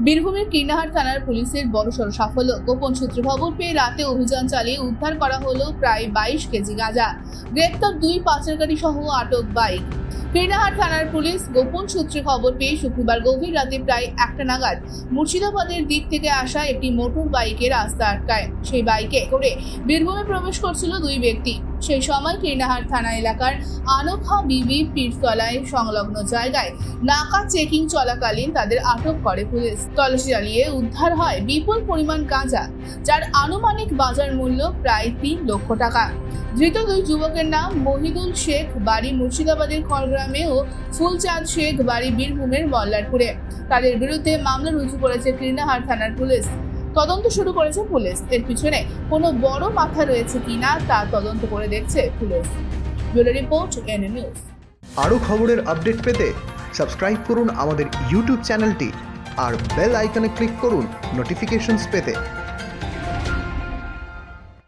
বীরভূমের কিনাহার থানার পুলিশের বড়সড় সাফল্য। গোপন সূত্রে খবর পেয়ে রাতে অভিযান চালিয়ে উদ্ধার করা হলো প্রায় বাইশ কেজি গাঁজা। গ্রেপ্তার দুই পাচারকারী সহ আটক বাইক। কীর্ণাহার থানার পুলিশ গোপন সূত্রে খবর পেয়ে শুক্রবার গভীর রাতে প্রায় একটা নাগাদ মুর্শিদাবাদের দিক থেকে আসা একটি মোটর বাইকে রাস্তা আটকায়। সেই বাইকে করে বীরভূমে প্রবেশ করছিল দুই ব্যক্তি। সেই সময় কীর্ণাহার থানা এলাকার আনোখা বিবি পীরতলায় সংলগ্ন জায়গায় নাকা চেকিং চলাকালীন তাদের আটক করে পুলিশ। তল্লাশি চালিয়ে উদ্ধার হয় বিপুল পরিমাণ গাঁজা, যার আনুমানিক বাজার মূল্য প্রায় তিন লক্ষ টাকা। ধৃত দুই যুবকের নাম মহিদুল শেখ, বাড়ি মুর্শিদাবাদের খড়গ্রামে ও ফুলচাঁদ শেখ, বাড়ি বীরভূমের মল্লারপুরে তাদের বিরুদ্ধে মামলা রুজু করেছে কীর্ণাহার থানার পুলিশ। তদন্ত শুরু করেছে পুলিশ। এর পিছনে কোনো বড় মাথা রয়েছে কিনা তা তদন্ত করে দেখছে police. Bureau report N news. আরও খবরের আপডেট পেতে সাবস্ক্রাইব করুন আমাদের ইউটিউব চ্যানেলটি আর বেল আইকনে ক্লিক করুন নোটিফিকেশনস পেতে।